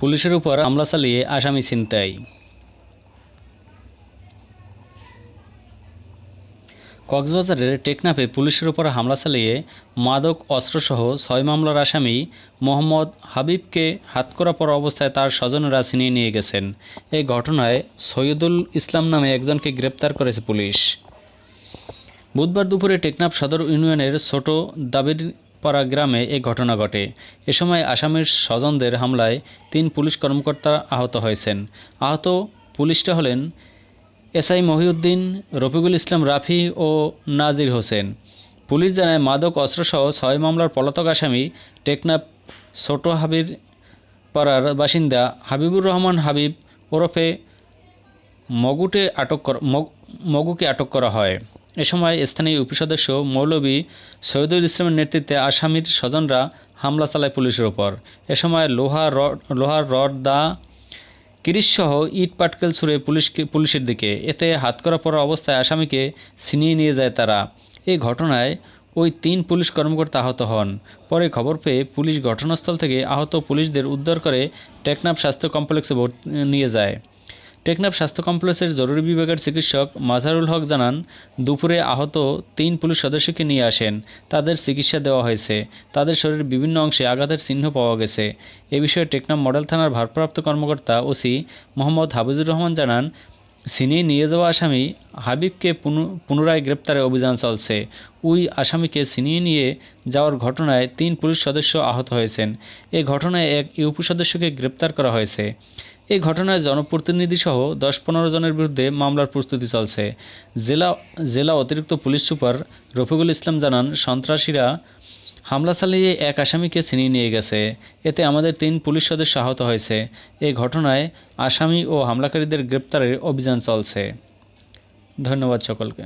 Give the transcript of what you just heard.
পুলিশের উপর হামলা চালিয়ে আসামি ছিনতাই। কক্সবাজারের টেকনাফে পুলিশের উপর হামলা চালিয়ে মাদক, অস্ত্রসহ ছয় মামলার আসামি মোহাম্মদ হাবিবকে হাতকড়া পরা অবস্থায় তার স্বজনেরা ছিনিয়ে নিয়ে গেছেন। এই ঘটনায় সৈয়দুল ইসলাম নামে একজনকে গ্রেপ্তার করেছে পুলিশ। বুধবার দুপুরে টেকনাফ সদর ইউনিয়নের ছোট দাবিরপাড়া গ্রামে এই ঘটনা ঘটে। এ সময় আসামির স্বজনদের হামলায় তিন পুলিশ কর্মকর্তা আহত হয়েছেন। আহত পুলিশটা হলেন এসআই মহিউদ্দিন, রফিকুল ইসলাম রাফি ও নাজির হোসেন। পুলিশ জানায়, মাদক অস্ত্রসহ ছয় মামলার পলাতক আসামি টেকনাফ ছোট হাবির পাড়ার বাসিন্দা হাবিবুর রহমান হাবিব ওরফে মগুটে আটক মগুকে আটক করা হয়। এ সময় স্থানীয় ইউপি সদস্য মৌলভী সৈয়দুল ইসলামের নেতৃত্বে আসামির স্বজনরা হামলা চালায় পুলিশের ওপর। এ সময় লোহা রড লোহার রড, দা কিরিশসহ ইট পাটকেল ছুড়ে পুলিশকে, পুলিশের দিকে। এতে হাতকড়া পরা অবস্থায় আসামিকে ছিনিয়ে নিয়ে যায় তারা। এই ঘটনায় ওই তিন পুলিশ কর্মকর্তা আহত হন। পরে খবর পেয়ে পুলিশ ঘটনাস্থল থেকে আহত পুলিশদের উদ্ধার করে টেকনাফ স্বাস্থ্য কমপ্লেক্সে নিয়ে যায়। টেকনাফ স্বাস্থ্য কমপ্লেক্সের জরুরি বিভাগের চিকিৎসক মাজারুল হক জানান, দুপুরে আহত তিন পুলিশ সদস্যকে নিয়ে আসেন। তাদের চিকিৎসা দেওয়া হয়েছে। তাদের শরীরের বিভিন্ন অংশে আঘাতের চিহ্ন পাওয়া গেছে। এ বিষয়ে টেকনাফ মডেল থানার ভারপ্রাপ্ত কর্মকর্তা ওসি মোহাম্মদ হাফিজুর রহমান জানান ছিনিয়ে নিয়ে যাওয়া আসামি হাবিবকে পুনরায় গ্রেপ্তারে অভিযান চলছে। ওই আসামিকে ছিনিয়ে নিয়ে যাওয়ার ঘটনায় তিন পুলিশ সদস্য আহত হয়েছেন। এ ঘটনায় এক ইউপি সদস্যকে গ্রেপ্তার করা হয়েছে। এই ঘটনায় জনপ্রতিনিধিসহ দশ পনেরো জনের বিরুদ্ধে মামলার প্রস্তুতি চলছে। জেলা জেলা অতিরিক্ত পুলিশ সুপার রফিকুল ইসলাম জানান, সন্ত্রাসীরা হামলা চালিয়ে এক আসামিকে ছিনিয়ে নিয়ে গেছে। এতে আমাদের তিন পুলিশ সদস্য আহত হয়েছে। এই ঘটনায় আসামি ও হামলাকারীদের গ্রেপ্তারের অভিযান চলছে। ধন্যবাদ সকলকে।